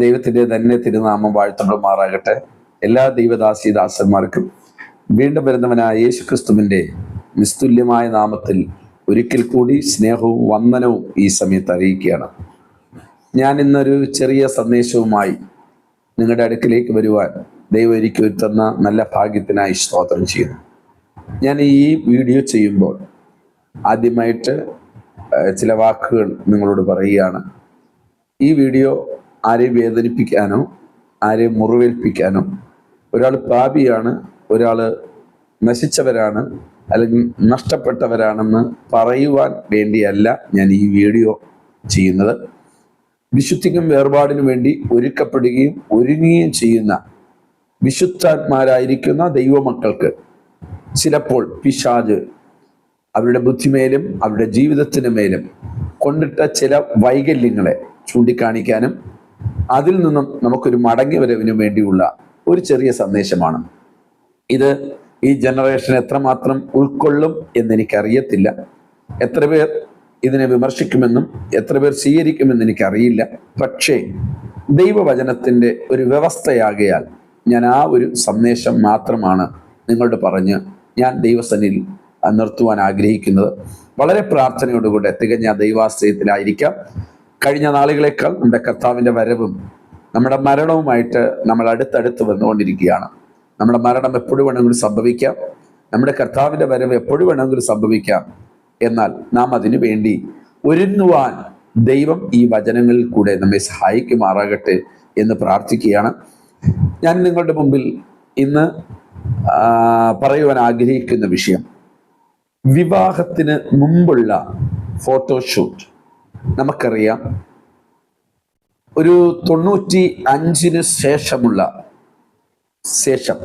ദൈവത്തിന്റെ തന്നെ തിരുനാമം വാഴ്ത്തപ്പെടുമാറാകട്ടെ എല്ലാ ദൈവദാസിദാസന്മാർക്കും വീണ്ടും വരുന്നവനായ യേശു ക്രിസ്തുവിന്റെ നിസ്തുല്യമായ നാമത്തിൽ ഒരിക്കൽ കൂടി സ്നേഹവും വന്ദനവും ഈ സമയത്ത് അറിയിക്കുകയാണ്. ഞാൻ ഇന്നൊരു ചെറിയ സന്ദേശവുമായി നിങ്ങളുടെ അടുക്കിലേക്ക് വരുവാൻ ദൈവം എനിക്ക് തന്ന നല്ല ഭാഗ്യത്തിനായി സ്തോത്രം ചെയ്യുന്നു. ഞാൻ ഈ വീഡിയോ ചെയ്യുമ്പോൾ ആദ്യമായിട്ട് ചില വാക്കുകൾ നിങ്ങളോട് പറയുകയാണ്. ഈ വീഡിയോ ആരെയും വേദനിപ്പിക്കാനോ ആരെയും മുറിവേൽപ്പിക്കാനോ. ഒരാൾ പാപിയാണ് ഒരാൾ നശിച്ചവരാണ് അല്ലെങ്കിൽ നഷ്ടപ്പെട്ടവരാണെന്ന് പറയുവാൻ വേണ്ടിയല്ല ഞാൻ ഈ വീഡിയോ ചെയ്യുന്നത്. വിശുദ്ധിക്കും വേർപാടിനു വേണ്ടി ഒരുക്കപ്പെടുകയും ഒരുങ്ങുകയും ചെയ്യുന്ന വിശുദ്ധാത്മാരായിരിക്കുന്ന ദൈവമക്കൾക്ക് ചിലപ്പോൾ പിശാജ് അവരുടെ ബുദ്ധിമേലും അവരുടെ ജീവിതത്തിന് മേലും കൊണ്ടിട്ട ചില വൈകല്യങ്ങളെ ചൂണ്ടിക്കാണിക്കാനും അതിൽ നിന്നും നമുക്കൊരു മടങ്ങി വരവിന് വേണ്ടിയുള്ള ഒരു ചെറിയ സന്ദേശമാണ്. ഇത് ഈ ജനറേഷൻ എത്രമാത്രം ഉൾക്കൊള്ളും എന്നെനിക്കറിയത്തില്ല. എത്ര പേർ ഇതിനെ വിമർശിക്കുമെന്നും എത്ര പേർ സ്വീകരിക്കുമെന്ന് എനിക്കറിയില്ല. പക്ഷേ ദൈവവചനത്തിന്റെ ഒരു വ്യവസ്ഥയാകയാൽ ഞാൻ ആ ഒരു സന്ദേശം മാത്രമാണ് നിങ്ങളോട് പറഞ്ഞ് ഞാൻ ദൈവസനിൽ നിർത്തുവാൻ ആഗ്രഹിക്കുന്നത്. വളരെ പ്രാർത്ഥനയോടുകൂടെ തികഞ്ഞ ദൈവാശ്രയത്തിലായിരിക്കാം. കഴിഞ്ഞ നാളുകളേക്കാൾ നമ്മുടെ കർത്താവിന്റെ വരവും നമ്മുടെ മരണവുമായിട്ട് നമ്മൾ അടുത്തടുത്ത് വന്നുകൊണ്ടിരിക്കുകയാണ്. നമ്മുടെ മരണം എപ്പോഴും വേണമെങ്കിലും സംഭവിക്കാം. നമ്മുടെ കർത്താവിന്റെ വരവ് എപ്പോഴും വേണമെങ്കിലും സംഭവിക്കാം. എന്നാൽ നാം അതിനു വേണ്ടി ഒരുങ്ങുവാൻ ദൈവം ഈ വചനങ്ങളിൽ കൂടെ നമ്മെ സഹായിക്കുമാറാകട്ടെ എന്ന് പ്രാർത്ഥിക്കുകയാണ്. ഞാൻ നിങ്ങളുടെ മുമ്പിൽ ഇന്ന് പറയുവാൻ ആഗ്രഹിക്കുന്ന വിഷയം വിവാഹത്തിന് മുമ്പുള്ള ഫോട്ടോഷൂട്ട് നമുക്കറിയാം. ഒരു തൊണ്ണൂറ്റി അഞ്ചിന് ശേഷമുള്ള ശേഷം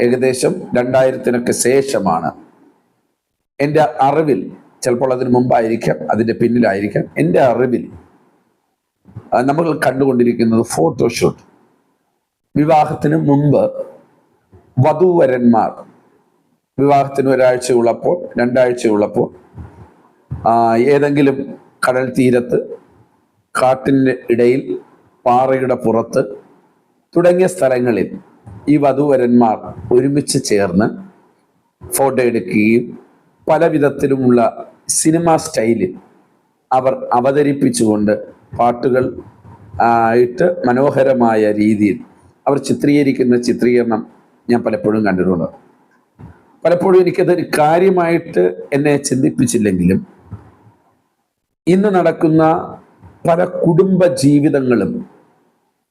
ഏകദേശം രണ്ടായിരത്തിനൊക്കെ ശേഷമാണ്. എന്റെ അറിവിൽ ചിലപ്പോൾ അതിന് മുമ്പായിരിക്കാം അതിന്റെ പിന്നിലായിരിക്കാം. എന്റെ അറിവിൽ നമ്മൾ കണ്ടുകൊണ്ടിരിക്കുന്നത് ഫോട്ടോഷൂട്ട്. വിവാഹത്തിന് മുമ്പ് വധുവരന്മാർ വിവാഹത്തിന് ഒരാഴ്ച ഉള്ളപ്പോൾ രണ്ടാഴ്ച ഉള്ളപ്പോൾ ഏതെങ്കിലും കടൽ തീരത്ത് കാട്ടിന്റെ ഇടയിൽ പാറയുടെ പുറത്ത് തുടങ്ങിയ സ്ഥലങ്ങളിൽ ഈ വധുവരന്മാർ ഒരുമിച്ച് ചേർന്ന് ഫോട്ടോ എടുക്കുകയും പല വിധത്തിലുമുള്ള സിനിമ സ്റ്റൈലിൽ അവർ അവതരിപ്പിച്ചുകൊണ്ട് പാട്ടുകൾ ആയിട്ട് മനോഹരമായ രീതിയിൽ അവർ ചിത്രീകരിക്കുന്ന ചിത്രീകരണം ഞാൻ പലപ്പോഴും കണ്ടിട്ടുണ്ട്. പലപ്പോഴും എനിക്കതൊരു കാര്യമായിട്ട് എന്നെ ചിന്തിപ്പിച്ചില്ലെങ്കിലും ഇന്ന് നടക്കുന്ന പല കുടുംബ ജീവിതങ്ങളും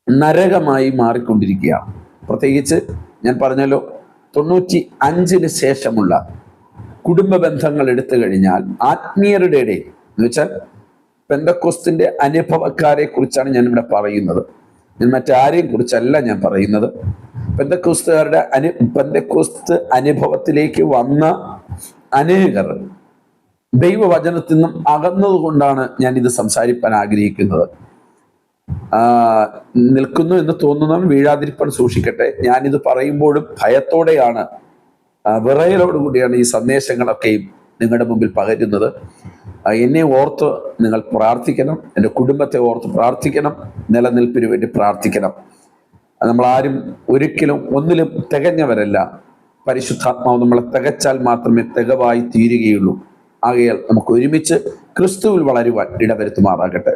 നരകമായി മാറിക്കൊണ്ടിരിക്കുകയാണ് പ്രത്യേകിച്ച് ഞാൻ പറഞ്ഞല്ലോ തൊണ്ണൂറ്റി അഞ്ചിന് ശേഷമുള്ള കുടുംബ ബന്ധങ്ങൾ എടുത്തു കഴിഞ്ഞാൽ ആത്മീയരുടെ ഇടയിൽ എന്ന് വെച്ചാൽ പെന്തക്കോസ്തിന്റെ അനുഭവക്കാരെ കുറിച്ചാണ് ഞാൻ ഇവിടെ പറയുന്നത്. ഞാൻ മറ്റാരെയും കുറിച്ചല്ല ഞാൻ പറയുന്നത്. പെന്തക്കോസ്തുകാരുടെ അനു പെന്തക്കോസ്ത് അനുഭവത്തിലേക്ക് വന്ന അനേകർ ദൈവവചനത്തിൽ നിന്നും അകന്നതുകൊണ്ടാണ് ഞാൻ ഇത് സംസാരിപ്പാൻ ആഗ്രഹിക്കുന്നത്. നിൽക്കുന്നു എന്ന് തോന്നുന്നവൻ വീഴാതിരിപ്പാൻ സൂക്ഷിക്കട്ടെ. ഞാനിത് പറയുമ്പോഴും ഭയത്തോടെയാണ് വിറയലോടുകൂടിയാണ് ഈ സന്ദേശങ്ങളൊക്കെയും നിങ്ങളുടെ മുമ്പിൽ പകരുന്നത്. എന്നെ ഓർത്ത് നിങ്ങൾ പ്രാർത്ഥിക്കണം എന്റെ കുടുംബത്തെ ഓർത്ത് പ്രാർത്ഥിക്കണം നിലനിൽപ്പിന് വേണ്ടി പ്രാർത്ഥിക്കണം. നമ്മൾ ആരും ഒരിക്കലും ഒന്നിലും തികഞ്ഞവരല്ല. പരിശുദ്ധാത്മാവ് നമ്മളെ തികച്ചാൽ മാത്രമേ തികവായി തീരുകയുള്ളൂ. ആകയാൽ നമുക്ക് ഒരുമിച്ച് ക്രിസ്തുവിൽ വളരുവാൻ ഇടവരുത്തുമാറാകട്ടെ.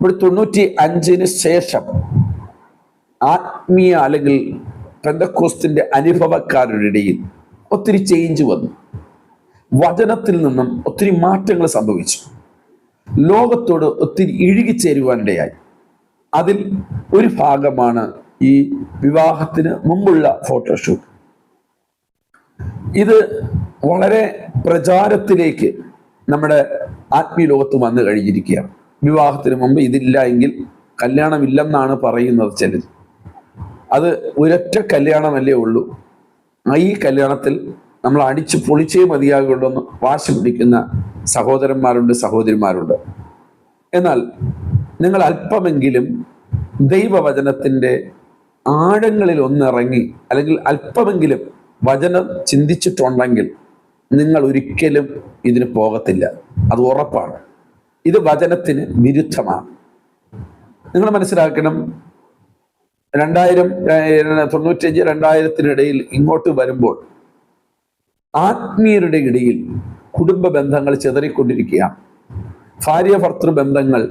ഇവിടെ തൊണ്ണൂറ്റി അഞ്ചിന് ശേഷം ആത്മീയ അല്ലെങ്കിൽ പെന്തക്കോസ്തിന്റെ അനുഭവക്കാരുടെ ഇടയിൽ ഒത്തിരി ചേഞ്ച് വന്നു. വചനത്തിൽ നിന്നും ഒത്തിരി മാറ്റങ്ങൾ സംഭവിച്ചു. ലോകത്തോട് ഒത്തിരി ഇഴുകിച്ചേരുവാനിടയായി അതിൽ ഒരു ഭാഗമാണ് ഈ വിവാഹത്തിന് മുമ്പുള്ള ഫോട്ടോഷൂട്ട് ഇത് വളരെ പ്രചാരത്തിലേക്ക് നമ്മുടെ ആത്മീയ ലോകത്ത് വന്നു കഴിഞ്ഞിരിക്കുകയാണ്. വിവാഹത്തിന് മുമ്പ് ഇതില്ല എങ്കിൽ കല്യാണമില്ലെന്നാണ് പറയുന്നത് ചിലർ അത് ഒരൊറ്റ കല്യാണമല്ലേ ഉള്ളൂ. ഈ കല്യാണത്തിൽ നമ്മൾ അടിച്ചു പൊളിച്ചേ മതിയാകുള്ളൂ എന്ന് വാശി പിടിക്കുന്ന സഹോദരന്മാരുണ്ട് സഹോദരിമാരുണ്ട്. എന്നാൽ നിങ്ങൾ അല്പമെങ്കിലും ദൈവവചനത്തിന്റെ ആഴങ്ങളിൽ ഒന്നിറങ്ങി അല്ലെങ്കിൽ അല്പമെങ്കിലും വചനം ചിന്തിച്ചിട്ടുണ്ടെങ്കിൽ നിങ്ങൾ ഒരിക്കലും ഇതിന് പോകത്തില്ല. അത് ഉറപ്പാണ്. ഇത് വചനത്തിന് വിരുദ്ധമാണ്. നിങ്ങൾ മനസ്സിലാക്കണം രണ്ടായിരം തൊണ്ണൂറ്റഞ്ച് രണ്ടായിരത്തിനിടയിൽ ഇങ്ങോട്ട് വരുമ്പോൾ ആത്മീയരുടെ ഇടയിൽ കുടുംബ ബന്ധങ്ങൾ ചെതറിക്കൊണ്ടിരിക്കുകയാണ് ഭാര്യ ഭർത്തൃ ബന്ധങ്ങൾ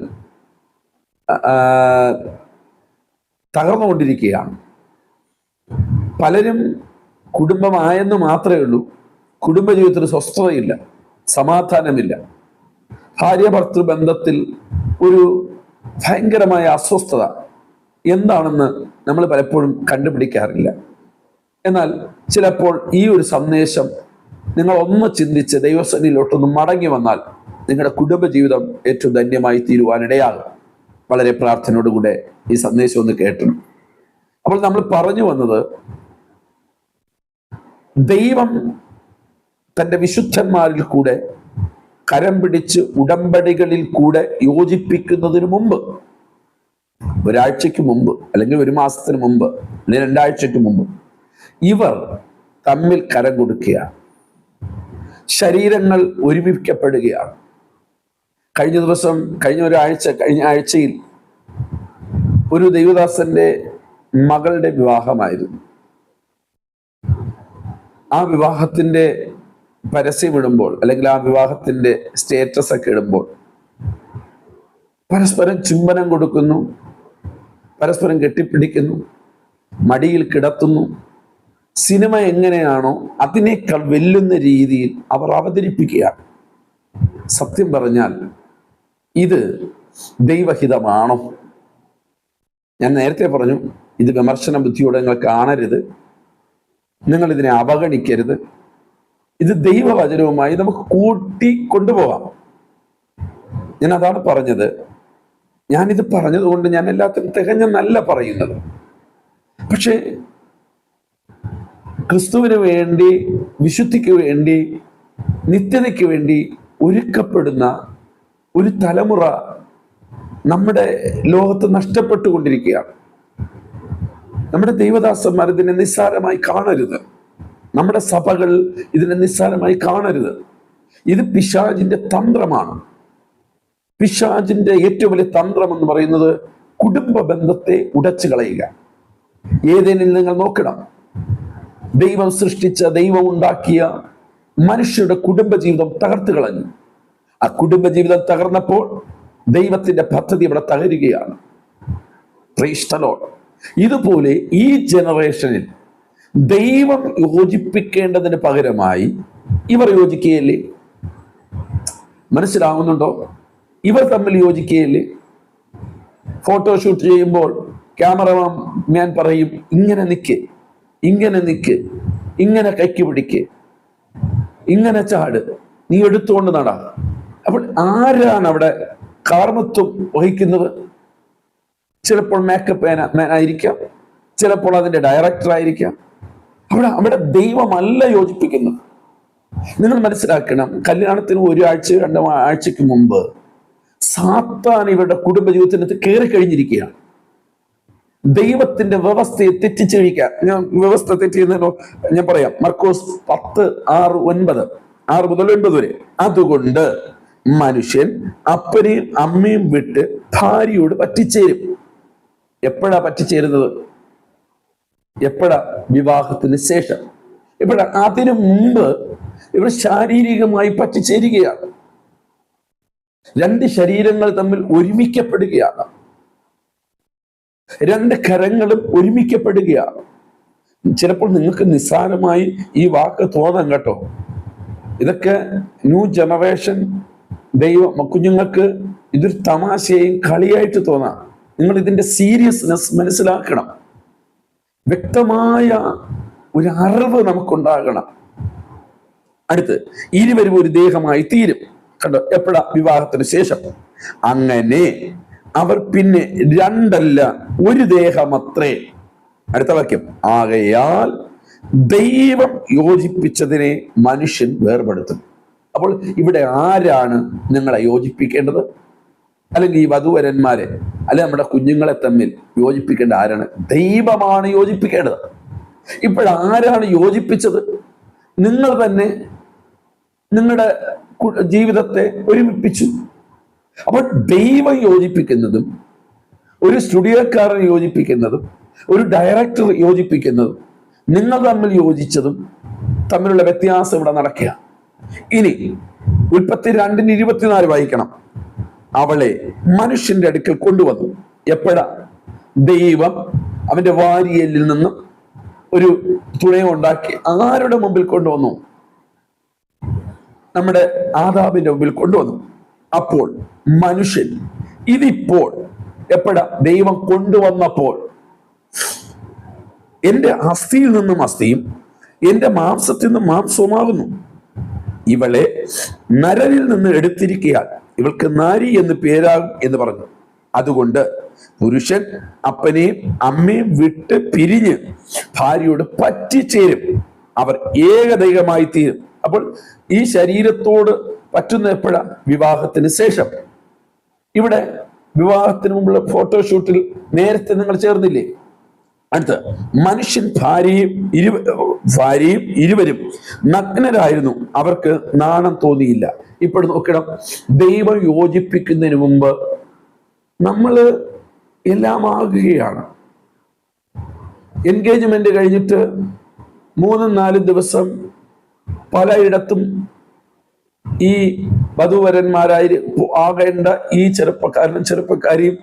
തകർന്നുകൊണ്ടിരിക്കുകയാണ്. പലരും കുടുംബമായെന്ന് മാത്രമേ ഉള്ളൂ. കുടുംബജീവിതത്തിൽ സ്വസ്ഥതയില്ല സമാധാനമില്ല. ഭാര്യ ഭർത്തൃ ബന്ധത്തിൽ ഒരു ഭയങ്കരമായ അസ്വസ്ഥത. എന്താണെന്ന് നമ്മൾ പലപ്പോഴും കണ്ടുപിടിക്കാറില്ല. എന്നാൽ ചിലപ്പോൾ ഈ ഒരു സന്ദേശം നിങ്ങൾ ഒന്ന് ചിന്തിച്ച് ദൈവസന്നിയിലോട്ടൊന്ന് മടങ്ങി വന്നാൽ നിങ്ങളുടെ കുടുംബജീവിതം ഏറ്റവും ധന്യമായി തീരുവാനിടയാകും. വളരെ പ്രാർത്ഥനയോടുകൂടെ ഈ സന്ദേശം ഒന്ന് കേട്ടു അപ്പോൾ നമ്മൾ പറഞ്ഞു വന്നത് ദൈവം തന്റെ വിശുദ്ധന്മാരിൽ കൂടെ കരം പിടിച്ച് ഉടമ്പടികളിൽ കൂടെ യോജിപ്പിക്കുന്നതിന് മുമ്പ് ഒരാഴ്ചയ്ക്ക് മുമ്പ് അല്ലെങ്കിൽ ഒരു മാസത്തിന് മുമ്പ് അല്ലെങ്കിൽ രണ്ടാഴ്ചയ്ക്ക് മുമ്പ് ഇവർ തമ്മിൽ കരം കൊടുക്കുകയാണ്. ശരീരങ്ങൾ ഒരുമിക്കപ്പെടുകയാണ് കഴിഞ്ഞ ദിവസം കഴിഞ്ഞ ഒരാഴ്ച കഴിഞ്ഞ ആഴ്ചയിൽ ഒരു ദൈവദാസന്റെ മകളുടെ വിവാഹമായിരുന്നു. ആ വിവാഹത്തിന്റെ പരസ്യം ഇടുമ്പോൾ അല്ലെങ്കിൽ ആ വിവാഹത്തിന്റെ സ്റ്റേറ്റസ് ഒക്കെ ഇടുമ്പോൾ പരസ്പരം ചുംബനം കൊടുക്കുന്നു പരസ്പരം കെട്ടിപ്പിടിക്കുന്നു മടിയിൽ കിടത്തുന്നു. സിനിമ എങ്ങനെയാണോ അതിനേക്കാൾ വെല്ലുന്ന രീതിയിൽ അവർ അവതരിപ്പിക്കുകയാണ്. സത്യം പറഞ്ഞാൽ ഇത് ദൈവഹിതമാണോ? ഞാൻ നേരത്തെ പറഞ്ഞു ഇത് വിമർശന ബുദ്ധിയോടെ നിങ്ങൾ കാണരുത്. നിങ്ങൾ ഇതിനെ അവഗണിക്കരുത്. ഇത് ദൈവവചനവുമായി നമുക്ക് കൂട്ടി കൊണ്ടുപോകാം ഞാൻ അതാണ് പറഞ്ഞത്. ഞാനിത് പറഞ്ഞതുകൊണ്ട് ഞാൻ എല്ലാത്തിനും തികഞ്ഞെന്നല്ല പറയുന്നത്. പക്ഷേ ക്രിസ്തുവിന് വേണ്ടി വിശുദ്ധിക്ക് വേണ്ടി നിത്യതയ്ക്ക് വേണ്ടി ഒരുക്കപ്പെടുന്ന ഒരു തലമുറ നമ്മുടെ ലോകത്ത് നഷ്ടപ്പെട്ടുകൊണ്ടിരിക്കുകയാണ്. നമ്മുടെ ദൈവദാസന്മാർ ഇതിനെ നിസ്സാരമായി കാണരുത്. നമ്മുടെ സഭകൾ ഇതിനെ നിസ്സാരമായി കാണരുത്. ഇത് പിശാജിന്റെ തന്ത്രമാണ്. പിശാജിന്റെ ഏറ്റവും വലിയ തന്ത്രം എന്ന് പറയുന്നത് കുടുംബ ബന്ധത്തെ ഉടച്ചു കളയുക. ഏതേനിൽ നിങ്ങൾ നോക്കണം. ദൈവം സൃഷ്ടിച്ച ദൈവം ഉണ്ടാക്കിയ മനുഷ്യരുടെ കുടുംബജീവിതം തകർത്തു കളഞ്ഞു. ആ കുടുംബജീവിതം തകർന്നപ്പോൾ ദൈവത്തിന്റെ പദ്ധതി ഇവിടെ തകരുകയാണ്. ഇതുപോലെ ഈ ജനറേഷനിൽ ദൈവം യോജിപ്പിക്കേണ്ടതിന് പകരമായി ഇവർ യോജിക്കുകയല്ലേ? മനസ്സിലാവുന്നുണ്ടോ? ഇവർ തമ്മിൽ യോജിക്കുകയല്ലേ? ഫോട്ടോഷൂട്ട് ചെയ്യുമ്പോൾ ക്യാമറമാൻ ഞാൻ പറയും ഇങ്ങനെ നിൽക്ക് ഇങ്ങനെ നിൽക്ക് ഇങ്ങനെ കൈക്ക് പിടിക്ക് ഇങ്ങനെ ചാട് നീ എടുത്തുകൊണ്ട് നടാ. അപ്പോൾ ആരാണ് അവിടെ കാർമ്മത്വം വഹിക്കുന്നത്? ചിലപ്പോൾ മേക്കപ്പ് ആയിരിക്കാം. ചിലപ്പോൾ അതിന്റെ ഡയറക്ടർ ആയിരിക്കാം. അവിടെ അവിടെ ദൈവമല്ല യോജിപ്പിക്കുന്നത്. നിങ്ങൾ മനസ്സിലാക്കണം കല്യാണത്തിന് ഒരാഴ്ച രണ്ടോ ആഴ്ചക്ക് മുമ്പ് സാത്താൻ ഇവരുടെ കുടുംബജീവിതത്തിനകത്ത് കയറി കഴിഞ്ഞിരിക്കുകയാണ്. ദൈവത്തിന്റെ വ്യവസ്ഥയെ തെറ്റിച്ചഴിക്കാൻ ഞാൻ വ്യവസ്ഥ തെറ്റിയെന്നോ ഞാൻ പറയാം. മർക്കോസ് പത്ത് ആറ് ഒൻപത് ആറ് മുതൽ ഒൻപത് വരെ. അതുകൊണ്ട് മനുഷ്യൻ അപ്പനെയും അമ്മയും വിട്ട് ഭാര്യയോട് പറ്റിച്ചേരും. എപ്പോഴാ പറ്റിച്ചേരുന്നത്? എപ്പോഴാ വിവാഹത്തിന് ശേഷം? എപ്പോഴാ അതിനു മുമ്പ് ഇവർ ശാരീരികമായി പറ്റിച്ചേരുകയാണ്? രണ്ട് ശരീരങ്ങൾ തമ്മിൽ ഒരുമിക്കപ്പെടുകയാണ്. രണ്ട് കരങ്ങളും ഒരുമിക്കപ്പെടുകയാണ്. ചിലപ്പോൾ നിങ്ങൾക്ക് നിസ്സാരമായി ഈ വാക്ക് തോന്നാം കേട്ടോ. ഇതൊക്കെ ന്യൂ ജനറേഷൻ ദൈവം കുഞ്ഞുങ്ങൾക്ക് ഇതൊരു തമാശയും കളിയായിട്ട് തോന്നാം. നിങ്ങൾ ഇതിന്റെ സീരിയസ്നെസ് മനസ്സിലാക്കണം. വ്യക്തമായ ഒരു അറിവ് നമുക്കുണ്ടാകണം. അടുത്ത് ഇരുവരും ഒരു ദേഹമായി തീരും. കണ്ടോ? എപ്പോഴാ? വിവാഹത്തിന് ശേഷം. അങ്ങനെ അവർ പിന്നെ രണ്ടല്ല ഒരു ദേഹമത്രേ. അടുത്ത വാക്യം. ആകയാൽ ദൈവം യോജിപ്പിച്ചതിനെ മനുഷ്യൻ വേർപെടുത്തും. അപ്പോൾ ഇവിടെ ആരാണ് നിങ്ങളെ യോജിപ്പിക്കേണ്ടത്? അല്ലെങ്കിൽ ഈ വധുവരന്മാരെ അല്ലെ നമ്മുടെ കുഞ്ഞുങ്ങളെ തമ്മിൽ യോജിപ്പിക്കേണ്ട ആരാണ്? ദൈവമാണ് യോജിപ്പിക്കേണ്ടത്. ഇപ്പോഴാരാണ് യോജിപ്പിച്ചത്? നിങ്ങൾ തന്നെ നിങ്ങളുടെ ജീവിതത്തെ ഒരുമിപ്പിച്ചു. അപ്പോൾ ദൈവം യോജിപ്പിക്കുന്നതും ഒരു സ്റ്റുഡിയോക്കാരൻ യോജിപ്പിക്കുന്നതും ഒരു ഡയറക്ടർ യോജിപ്പിക്കുന്നതും നിങ്ങൾ തമ്മിൽ യോജിച്ചതും തമ്മിലുള്ള വ്യത്യാസം ഇവിടെ നടക്കുക ഇനി ഉൽപ്പത്തി രണ്ടിന് ഇരുപത്തിനാല് വായിക്കണം. അവളെ മനുഷ്യന്റെ അടുക്കൽ കൊണ്ടുവന്നു. എപ്പോഴാ? ദൈവം അവന്റെ വാരിയലിൽ നിന്നും ഒരു തുണയം ഉണ്ടാക്കി ആരുടെ മുമ്പിൽ കൊണ്ടുവന്നു? നമ്മുടെ ആദാബിന്റെ മുമ്പിൽ കൊണ്ടുവന്നു. അപ്പോൾ മനുഷ്യൻ ഇതിപ്പോൾ എപ്പോഴാ? ദൈവം കൊണ്ടുവന്നപ്പോൾ. എന്റെ അസ്ഥിയിൽ നിന്നും അസ്ഥിയും എന്റെ മാംസത്തിൽ നിന്നും മാംസവുമാകുന്നു. ഇവളെ നരനിൽ നിന്ന് എടുത്തിരിക്കയാൽ ഇവൾക്ക് നാരി എന്ന് പേരാകും എന്ന് പറഞ്ഞു. അതുകൊണ്ട് പുരുഷൻ അപ്പനെയും അമ്മയും വിട്ട് പിരിഞ്ഞ് ഭാര്യയോട് പറ്റിച്ചേരും. അവർ ഏകദൈവമായി തീരും. അപ്പോൾ ഈ ശരീരത്തോട് പറ്റുന്ന എപ്പോഴാ? വിവാഹത്തിന് ശേഷം. ഇവിടെ വിവാഹത്തിന് മുമ്പുള്ള ഫോട്ടോഷൂട്ടിൽ നേരത്തെ നിങ്ങൾ ചേർന്നില്ലേ? അടുത്ത് മനുഷ്യൻ ഭാര്യയും ഇരു ഭാര്യയും ഇരുവരും നഗ്നരായിരുന്നു. അവർക്ക് നാണം തോന്നിയില്ല. ഇപ്പോൾ നോക്കണം ദൈവം യോജിപ്പിക്കുന്നതിന് മുമ്പ് നമ്മൾ എല്ലാം ആകുകയാണ് എൻഗേജ്മെന്റ് കഴിഞ്ഞിട്ട് മൂന്നും നാലും ദിവസം പലയിടത്തും ഈ വധുവരന്മാരായി ആകേണ്ട ഈ ചെറുപ്പക്കാരനും ചെറുപ്പക്കാരിയും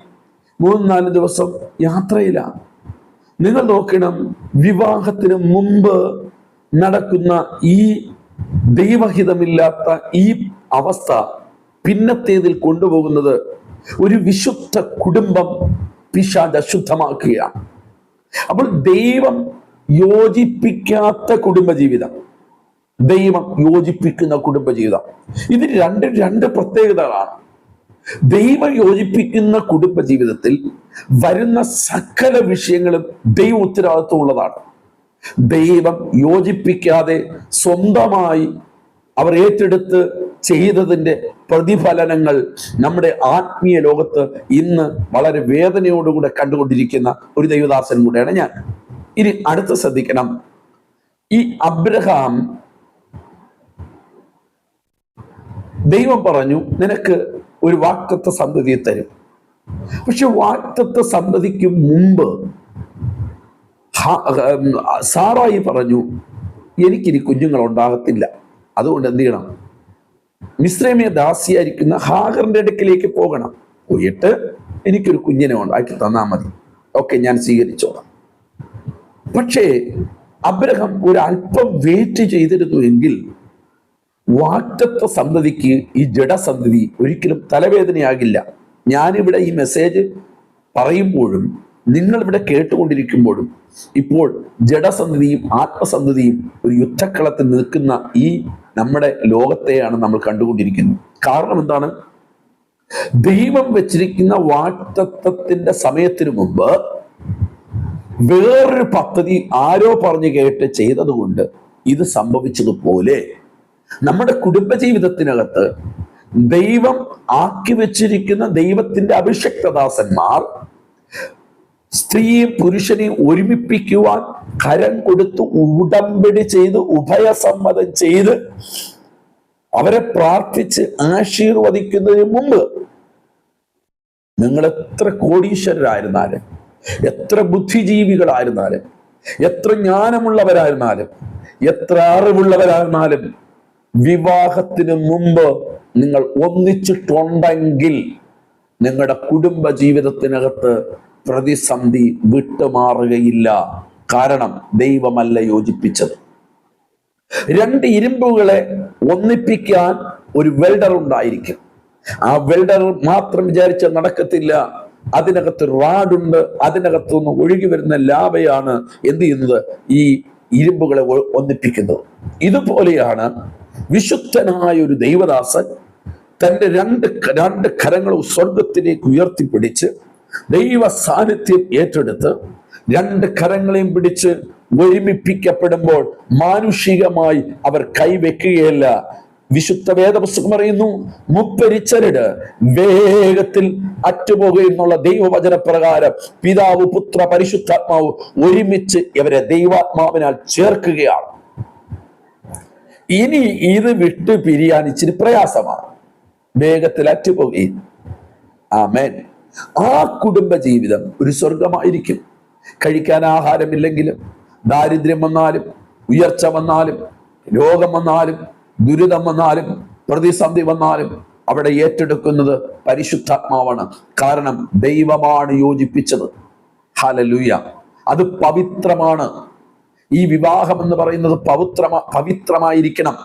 മൂന്നും നാല് ദിവസം യാത്രയിലാണ്. നിങ്ങൾ നോക്കണം വിവാഹത്തിന് മുമ്പ് നടക്കുന്ന ഈ ദൈവഹിതമില്ലാത്ത ഈ അവസ്ഥ പിന്നത്തേതിൽ കൊണ്ടുപോകുന്നത് ഒരു വിശുദ്ധ കുടുംബം പിശാജ് അശുദ്ധമാക്കുകയാണ്. അപ്പോൾ ദൈവം യോജിപ്പിക്കാത്ത കുടുംബജീവിതം. ദൈവം യോജിപ്പിക്കുന്ന കുടുംബജീവിതം. ഇത് രണ്ട് രണ്ട് പ്രത്യേകതകളാണ്. ദൈവം യോജിപ്പിക്കുന്ന കുടുംബ ജീവിതത്തിൽ വരുന്ന സകല വിഷയങ്ങളും ദൈവ ഉത്തരവാദിത്വമുള്ളതാണ് ദൈവം യോജിപ്പിക്കാതെ സ്വന്തമായി അവർ ഏറ്റെടുത്ത് ചെയ്തതിന്റെ പ്രതിഫലനങ്ങൾ നമ്മുടെ ആത്മീയ ലോകത്ത് ഇന്ന് വളരെ വേദനയോടുകൂടെ കണ്ടുകൊണ്ടിരിക്കുന്ന ഒരു ദൈവദാസൻ കൂടെയാണ് ഞാൻ. ഇനി അടുത്ത് ശ്രദ്ധിക്കണം. ഈ അബ്രഹാം ദൈവം പറഞ്ഞു നിനക്ക് ഒരു വാക്തത്വ സന്തതിയെ തരും. പക്ഷെ വാക്തത്വ സന്തതിക്ക് മുമ്പ് സാറായി പറഞ്ഞു എനിക്കിനി കുഞ്ഞുങ്ങൾ ഉണ്ടാകത്തില്ല അതുകൊണ്ട് എന്ത് ചെയ്യണം? മിശ്രമിയ ദാസിയായിരിക്കുന്ന ഹാഗറിന്റെ അടുക്കിലേക്ക് പോകണം. പോയിട്ട് എനിക്കൊരു കുഞ്ഞിനെ ഉണ്ടാക്കി തന്നാൽ മതി. ഓക്കെ ഞാൻ സ്വീകരിച്ചോളാം. പക്ഷേ അബ്രഹം ഒരു അല്പം വെയിറ്റ് ചെയ്തിരുന്നു എങ്കിൽ വാക്തത്വ സന്തതിക്ക് ഈ ജഡസന്തതി ഒരിക്കലും തലവേദനയാകില്ല. ഞാനിവിടെ ഈ മെസ്സേജ് പറയുമ്പോഴും നിങ്ങളിവിടെ കേട്ടുകൊണ്ടിരിക്കുമ്പോഴും ഇപ്പോൾ ജഡസന്ധതിയും ആത്മസന്ധതിയും ഒരു യുദ്ധക്കളത്തിൽ നിൽക്കുന്ന ഈ നമ്മുടെ ലോകത്തെയാണ് നമ്മൾ കണ്ടുകൊണ്ടിരിക്കുന്നത്. കാരണം എന്താണ്? ദൈവം വെച്ചിരിക്കുന്ന വാക്തത്വത്തിന്റെ സമയത്തിനു മുമ്പ് വേറൊരു പദ്ധതി ആരോ പറഞ്ഞു കേട്ട് ചെയ്തതുകൊണ്ട് ഇത് സംഭവിച്ചതുപോലെ നമ്മുടെ കുടുംബജീവിതത്തിനകത്ത് ദൈവം ആക്കി വെച്ചിരിക്കുന്ന ദൈവത്തിന്റെ അഭിഷക്തദാസന്മാർ സ്ത്രീയും പുരുഷനെയും ഒരുമിപ്പിക്കുവാൻ കരം കൊടുത്ത് ഉടമ്പടി ചെയ്ത് ഉഭയസമ്മതം ചെയ്ത് അവരെ പ്രാർത്ഥിച്ച് ആശീർവദിക്കുന്നതിന് മുമ്പ് നിങ്ങൾ എത്ര കോടീശ്വരരായിരുന്നാലും എത്ര ബുദ്ധിജീവികളായിരുന്നാലും എത്ര ജ്ഞാനമുള്ളവരായിരുന്നാലും എത്ര അറിവുള്ളവരായിരുന്നാലും വിവാഹത്തിന് മുമ്പ് നിങ്ങൾ ഒന്നിച്ചിട്ടുണ്ടെങ്കിൽ നിങ്ങളുടെ കുടുംബ ജീവിതത്തിനകത്ത് പ്രതിസന്ധി വിട്ടുമാറുകയില്ല. കാരണം ദൈവമല്ല യോജിപ്പിച്ചത്. രണ്ട് ഇരുമ്പുകളെ ഒന്നിപ്പിക്കാൻ ഒരു വെൽഡർ ഉണ്ടായിരിക്കും. ആ വെൽഡർ മാത്രം വിചാരിച്ച നടക്കത്തില്ല. അതിനകത്ത് റാഡുണ്ട് അതിനകത്തുനിന്ന് ഒഴുകി വരുന്ന ലാവയാണ് എന്ത് ചെയ്യുന്നത്? ഈ ഇരുമ്പുകളെ ഒന്നിപ്പിക്കുന്നത്. ഇതുപോലെയാണ് വിശുദ്ധനായ ഒരു ദൈവദാസൻ തന്റെ രണ്ട് രണ്ട് കരങ്ങളും സ്വർഗത്തിലേക്ക് ഉയർത്തിപ്പിടിച്ച് ദൈവ സാന്നിധ്യം ഏറ്റെടുത്ത് രണ്ട് കരങ്ങളെയും പിടിച്ച് ഒരുമിപ്പിക്കപ്പെടുമ്പോൾ മാനുഷികമായി അവർ കൈവെക്കുകയല്ല. വിശുദ്ധ വേദപുസ്തകം അറിയുന്നു മുപ്പരിച്ചരട് വേഗത്തിൽ അറ്റുപോകുന്നുള്ള ദൈവവചന പ്രകാരം പിതാവ് പുത്ര പരിശുദ്ധാത്മാവ് ഒരുമിച്ച് ഇവരെ ദൈവാത്മാവിനാൽ ചേർക്കുകയാണ്. ഇനി ഇത് വിട്ട് പിരിയാൻ ഇച്ചിരി പ്രയാസമാണ്. വേഗത്തിൽ അറ്റുപോയി. ആമേൻ. ആ കുടുംബ ജീവിതം ഒരു സ്വർഗമായിരിക്കും കഴിക്കാൻ ആഹാരമില്ലെങ്കിലും ദാരിദ്ര്യം വന്നാലും ഉയർച്ച വന്നാലും രോഗം വന്നാലും ദുരിതം വന്നാലും പ്രതിസന്ധി വന്നാലും അവിടെ ഏറ്റെടുക്കുന്നത് പരിശുദ്ധാത്മാവാണ്. കാരണം ദൈവമാണ് യോജിപ്പിച്ചത്. ഹലലുയ അത് പവിത്രമാണ്. ഈ വിവാഹം എന്ന് പറയുന്നത് പവിത്രമ പവിത്രമായിരിക്കണം.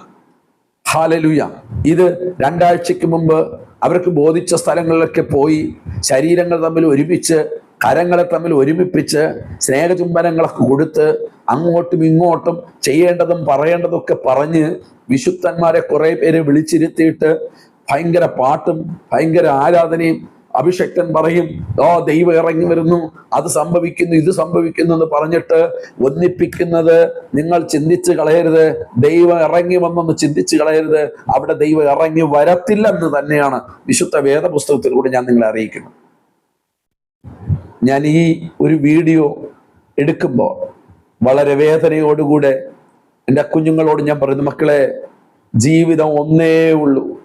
ഹാലലുയ ഇത് രണ്ടാഴ്ചക്ക് മുമ്പ് അവർക്ക് ബോധിച്ച സ്ഥലങ്ങളിലൊക്കെ പോയി ശരീരങ്ങൾ തമ്മിൽ ഒരുമിച്ച് കരങ്ങളെ തമ്മിൽ ഒരുമിപ്പിച്ച് സ്നേഹചുംബനങ്ങളൊക്കെ കൊടുത്ത് അങ്ങോട്ടും ഇങ്ങോട്ടും ചെയ്യേണ്ടതും പറയേണ്ടതൊക്കെ പറഞ്ഞ് വിശുദ്ധന്മാരെ കുറേ പേരെ വിളിച്ചിരുത്തിയിട്ട് ഭയങ്കര പാട്ടും ഭയങ്കര ആരാധനയും അഭിഷക്തൻ പറയും ഓ ദൈവം ഇറങ്ങി വരുന്നു അത് സംഭവിക്കുന്നു ഇത് സംഭവിക്കുന്നു എന്ന് പറഞ്ഞിട്ട് ഒന്നിപ്പിക്കുന്നത് നിങ്ങൾ ചിന്തിച്ച് കളയരുത്. ദൈവം ഇറങ്ങി വന്നെന്ന് ചിന്തിച്ച് കളയരുത്. അവിടെ ദൈവം ഇറങ്ങി വരത്തില്ലെന്ന് തന്നെയാണ് വിശുദ്ധ വേദപുസ്തകത്തിലൂടെ ഞാൻ നിങ്ങളെ അറിയിക്കുന്നത്. ഞാൻ ഈ ഒരു വീഡിയോ എടുക്കുമ്പോൾ വളരെ വേദനയോടുകൂടെ എന്റെ കുഞ്ഞുങ്ങളോട് ഞാൻ പറയുന്നു മക്കളെ ജീവിതം ഒന്നേ ഉള്ളൂ.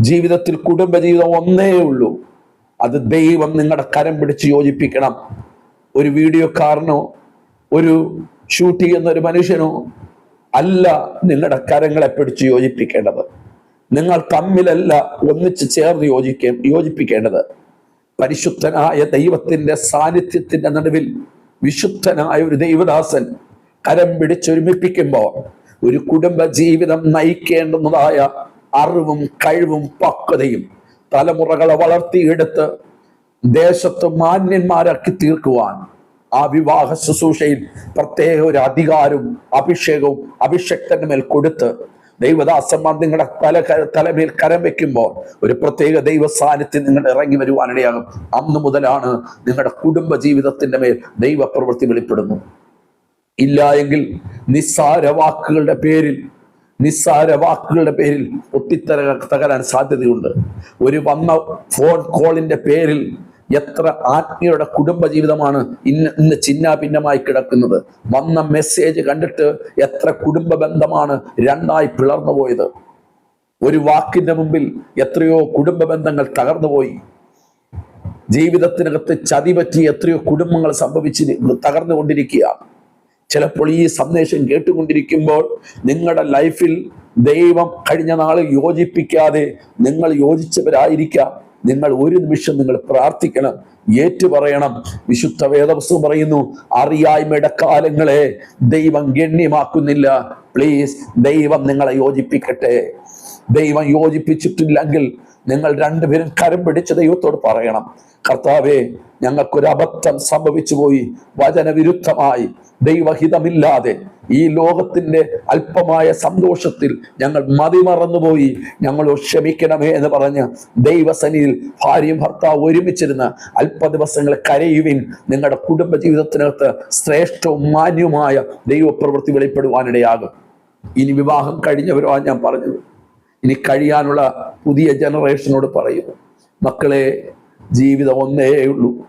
ജീവിതത്തിൽ കുടുംബജീവിതം ഒന്നേ ഉള്ളൂ. അത് ദൈവം നിങ്ങളുടെ കരം പിടിച്ച് യോജിപ്പിക്കണം. ഒരു വീഡിയോക്കാരനോ ഒരു ഷൂട്ട് ചെയ്യുന്ന ഒരു മനുഷ്യനോ അല്ല നിങ്ങളുടെ കരങ്ങളെ പിടിച്ച് യോജിപ്പിക്കേണ്ടത്. നിങ്ങൾ തമ്മിലല്ല ഒന്നിച്ച് ചേർന്ന് യോജിക്ക യോജിപ്പിക്കേണ്ടത്. പരിശുദ്ധനായ ദൈവത്തിന്റെ സാന്നിധ്യത്തിന്റെ നടുവിൽ വിശുദ്ധനായ ഒരു ദൈവദാസൻ കരം പിടിച്ചൊരുമിപ്പിക്കുമ്പോൾ ഒരു കുടുംബ ജീവിതം നയിക്കേണ്ടുന്നതായ അറിവും കഴിവും പക്വതയും തലമുറകളെ വളർത്തിയെടുത്ത് ദേശത്ത് മാന്യന്മാരാക്കി തീർക്കുവാൻ ആ വിവാഹ ശുശ്രൂഷയിൽ പ്രത്യേക ഒരു അധികാരവും അഭിഷേകവും അഭിഷക്തന്റെ മേൽ കൊടുത്ത് ദൈവദാസന്മാർ നിങ്ങളുടെ തല തലമേൽ കരം വെക്കുമ്പോൾ ഒരു പ്രത്യേക ദൈവ സാന്നിധ്യം നിങ്ങൾ ഇറങ്ങി വരുവാനിടയാകും. അന്ന് മുതലാണ് നിങ്ങളുടെ കുടുംബ ജീവിതത്തിന്റെ മേൽ ദൈവപ്രവൃത്തി വെളിപ്പെടുന്നു. ഇല്ല എങ്കിൽ നിസ്സാര വാക്കുകളുടെ പേരിൽ നിസ്സാര വാക്കുകളുടെ പേരിൽ പൊട്ടിത്തര തകരാൻ സാധ്യതയുണ്ട്. ഒരു വന്ന ഫോൺ കോളിന്റെ പേരിൽ എത്ര ആത്മീയരുടെ കുടുംബ ജീവിതമാണ് ഇന്ന് ഇന്ന് ചിന്നാഭിന്നമായി കിടക്കുന്നത്. വന്ന മെസ്സേജ് കണ്ടിട്ട് എത്ര കുടുംബ ബന്ധമാണ് രണ്ടായി പിളർന്നു പോയത്. ഒരു വാക്കിന്റെ മുമ്പിൽ എത്രയോ കുടുംബ ബന്ധങ്ങൾ തകർന്നുപോയി ജീവിതത്തിനകത്ത് ചതി പറ്റി എത്രയോ കുടുംബങ്ങൾ സംഭവിച്ച് തകർന്നുകൊണ്ടിരിക്കുകയാണ്. ചിലപ്പോൾ ഈ സന്ദേശം കേട്ടുകൊണ്ടിരിക്കുമ്പോൾ നിങ്ങളുടെ ലൈഫിൽ ദൈവം കഴിഞ്ഞ നാളിൽ യോജിപ്പിക്കാതെ നിങ്ങൾ യോജിച്ചവരായിരിക്കാം. നിങ്ങൾ ഒരു നിമിഷം നിങ്ങൾ പ്രാർത്ഥിക്കണം ഏറ്റു പറയണം വിശുദ്ധ വേദവസ്തു പറയുന്നു അറിയായ്മയുടെ കാലങ്ങളെ ദൈവം ഗണ്യമാക്കുന്നില്ല. പ്ലീസ് ദൈവം നിങ്ങളെ യോജിപ്പിക്കട്ടെ. ദൈവം യോജിപ്പിച്ചിട്ടില്ലെങ്കിൽ നിങ്ങൾ രണ്ടുപേരും കരം പിടിച്ച് ദൈവത്തോട് പറയണം. കർത്താവെ ഞങ്ങൾക്കൊരു അബദ്ധം സംഭവിച്ചു പോയി. വചനവിരുദ്ധമായി. ദൈവഹിതമില്ലാതെ ഈ ലോകത്തിന്റെ അല്പമായ സന്തോഷത്തിൽ ഞങ്ങൾ മതിമറന്നുപോയി. ഞങ്ങൾ ക്ഷമിക്കണമേ എന്ന് പറഞ്ഞ് ദൈവസനിയിൽ ഭാര്യയും ഭർത്താവ് ഒരുമിച്ചിരുന്ന് അല്പ ദിവസങ്ങൾ കരയുവിൻ. നിങ്ങളുടെ കുടുംബ ജീവിതത്തിനകത്ത് ശ്രേഷ്ഠവും മാന്യവുമായ ദൈവപ്രവൃത്തി വെളിപ്പെടുവാനിടയാകും. ഇനി വിവാഹം കഴിഞ്ഞവരോ ഞാൻ പറഞ്ഞത്. ഇനി കഴിയാനുള്ള പുതിയ ജനറേഷനോട് പറയുന്നു മക്കളെ ജീവിതം ഒന്നേ ഉള്ളൂ.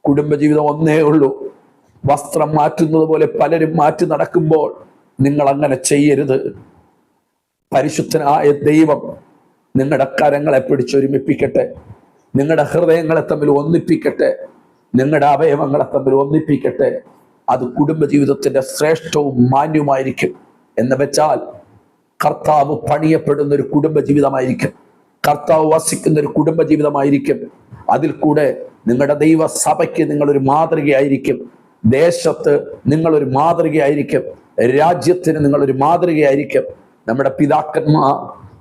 കുടുംബജീവിതം ഒന്നേ ഉള്ളൂ. വസ്ത്രം മാറ്റുന്നത് പോലെ പലരും മാറ്റി നടക്കുമ്പോൾ നിങ്ങൾ അങ്ങനെ ചെയ്യരുത്. പരിശുദ്ധനായ ദൈവം നിങ്ങളുടെ കരങ്ങളെ പിടിച്ചൊരുമിപ്പിക്കട്ടെ. നിങ്ങളുടെ ഹൃദയങ്ങളെ തമ്മിൽ ഒന്നിപ്പിക്കട്ടെ. നിങ്ങളുടെ അവയവങ്ങളെ തമ്മിൽ ഒന്നിപ്പിക്കട്ടെ. അത് കുടുംബജീവിതത്തിന്റെ ശ്രേഷ്ഠവും മാന്യവുമായിരിക്കും. എന്ന് വെച്ചാൽ കർത്താവ് പണിയപ്പെടുന്ന ഒരു കുടുംബ ജീവിതമായിരിക്കും കർത്താവ് വസിക്കുന്ന ഒരു കുടുംബ ജീവിതമായിരിക്കും അതിൽ കൂടെ നിങ്ങളുടെ ദൈവ സഭയ്ക്ക് നിങ്ങളൊരു മാതൃകയായിരിക്കും. ദേശത്ത് നിങ്ങളൊരു മാതൃകയായിരിക്കും. രാജ്യത്തിന് നിങ്ങളൊരു മാതൃകയായിരിക്കും. നമ്മുടെ പിതാക്കന്മാർ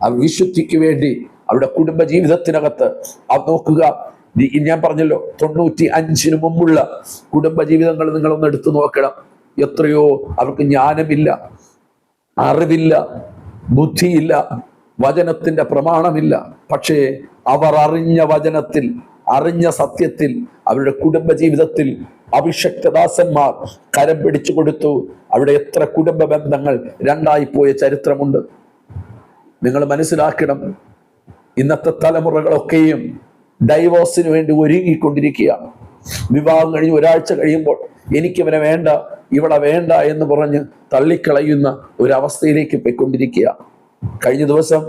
ആ വിശുദ്ധിക്ക് വേണ്ടി അവരുടെ കുടുംബ ജീവിതത്തിനകത്ത് അത് നോക്കുക ഞാൻ പറഞ്ഞല്ലോ തൊണ്ണൂറ്റി അഞ്ചിന് മുമ്പുള്ള കുടുംബ ജീവിതങ്ങൾ നിങ്ങളൊന്ന് എടുത്തു നോക്കണം. എത്രയോ അവർക്ക് ജ്ഞാനമില്ല അറിവില്ല. ബുദ്ധിയില്ല വചനത്തിന്റെ പ്രമാണമില്ല. പക്ഷേ അവർ അറിഞ്ഞ വചനത്തിൽ അറിഞ്ഞ സത്യത്തിൽ അവരുടെ കുടുംബ ജീവിതത്തിൽ അഭിഷക്തദാസന്മാർ കരം പിടിച്ചു കൊടുത്തു. അവിടെ എത്ര കുടുംബ ബന്ധങ്ങൾ രണ്ടായി പോയ ചരിത്രമുണ്ട്. നിങ്ങൾ മനസ്സിലാക്കണം ഇന്നത്തെ തലമുറകളൊക്കെയും ഡൈവോഴ്സിന് വേണ്ടി ഒരുങ്ങിക്കൊണ്ടിരിക്കുകയാണ്. വിവാഹം കഴിഞ്ഞ് ഒരാഴ്ച കഴിയുമ്പോൾ എനിക്കിവനെ വേണ്ട ഇവളെ വേണ്ട എന്ന് പറഞ്ഞ് തള്ളിക്കളയുന്ന ഒരു അവസ്ഥയിലേക്ക് പോയിക്കൊണ്ടിരിക്കുക. കഴിഞ്ഞ ദിവസം